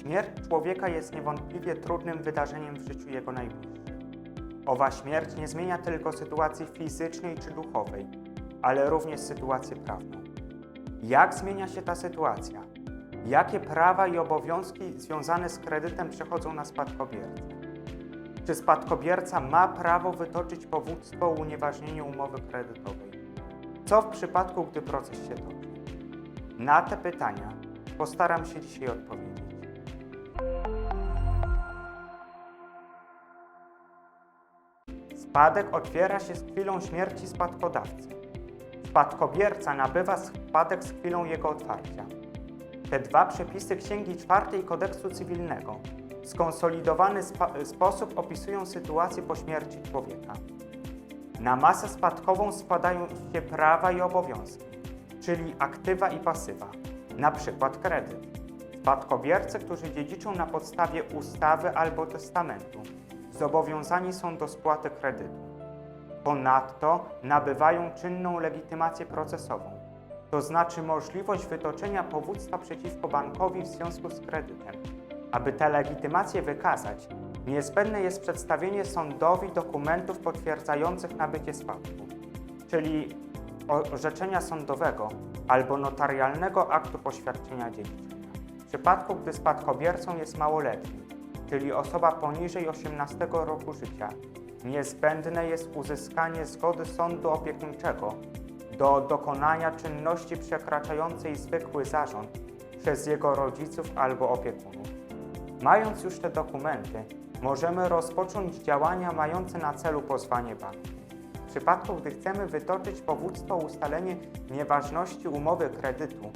Śmierć człowieka jest niewątpliwie trudnym wydarzeniem w życiu jego najbliższych. Owa śmierć nie zmienia tylko sytuacji fizycznej czy duchowej, ale również sytuację prawną. Jak zmienia się ta sytuacja? Jakie prawa i obowiązki związane z kredytem przechodzą na spadkobiercę? Czy spadkobierca ma prawo wytoczyć powództwo o unieważnieniu umowy kredytowej? Co w przypadku, gdy proces się toczy? Na te pytania postaram się dzisiaj odpowiedzieć. Spadek otwiera się z chwilą śmierci spadkodawcy. Spadkobierca nabywa spadek z chwilą jego otwarcia. Te dwa przepisy Księgi Czwartej Kodeksu Cywilnego w skonsolidowany sposób opisują sytuację po śmierci człowieka. Na masę spadkową spadają się prawa i obowiązki, czyli aktywa i pasywa, na przykład kredyt. Spadkobiercy, którzy dziedziczą na podstawie ustawy albo testamentu, zobowiązani są do spłaty kredytu. Ponadto nabywają czynną legitymację procesową, to znaczy możliwość wytoczenia powództwa przeciwko bankowi w związku z kredytem. Aby tę legitymację wykazać, niezbędne jest przedstawienie sądowi dokumentów potwierdzających nabycie spadku, czyli orzeczenia sądowego albo notarialnego aktu poświadczenia dziedziczenia. W przypadku, gdy spadkobiercą jest małoletni, czyli osoba poniżej 18 roku życia, niezbędne jest uzyskanie zgody sądu opiekuńczego do dokonania czynności przekraczającej zwykły zarząd przez jego rodziców albo opiekunów. Mając już te dokumenty, możemy rozpocząć działania mające na celu pozwanie banku. W przypadku, gdy chcemy wytoczyć powództwo o ustalenie nieważności umowy kredytu,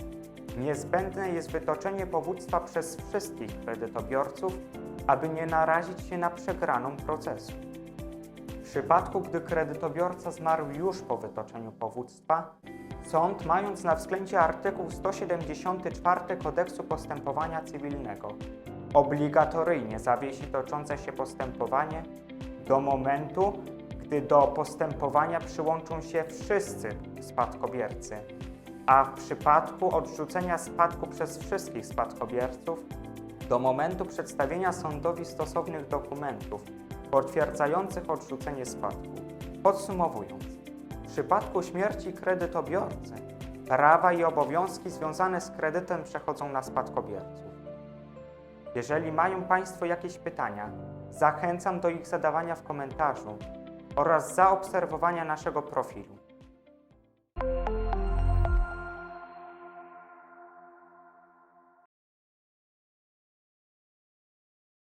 niezbędne jest wytoczenie powództwa przez wszystkich kredytobiorców, aby nie narazić się na przegraną procesu. W przypadku, gdy kredytobiorca zmarł już po wytoczeniu powództwa, sąd, mając na względzie artykuł 174 Kodeksu Postępowania Cywilnego, obligatoryjnie zawiesi toczące się postępowanie do momentu, gdy do postępowania przyłączą się wszyscy spadkobiercy, a w przypadku odrzucenia spadku przez wszystkich spadkobierców do momentu przedstawienia sądowi stosownych dokumentów potwierdzających odrzucenie spadku. Podsumowując, w przypadku śmierci kredytobiorcy prawa i obowiązki związane z kredytem przechodzą na spadkobierców. Jeżeli mają Państwo jakieś pytania, zachęcam do ich zadawania w komentarzu oraz zaobserwowania naszego profilu.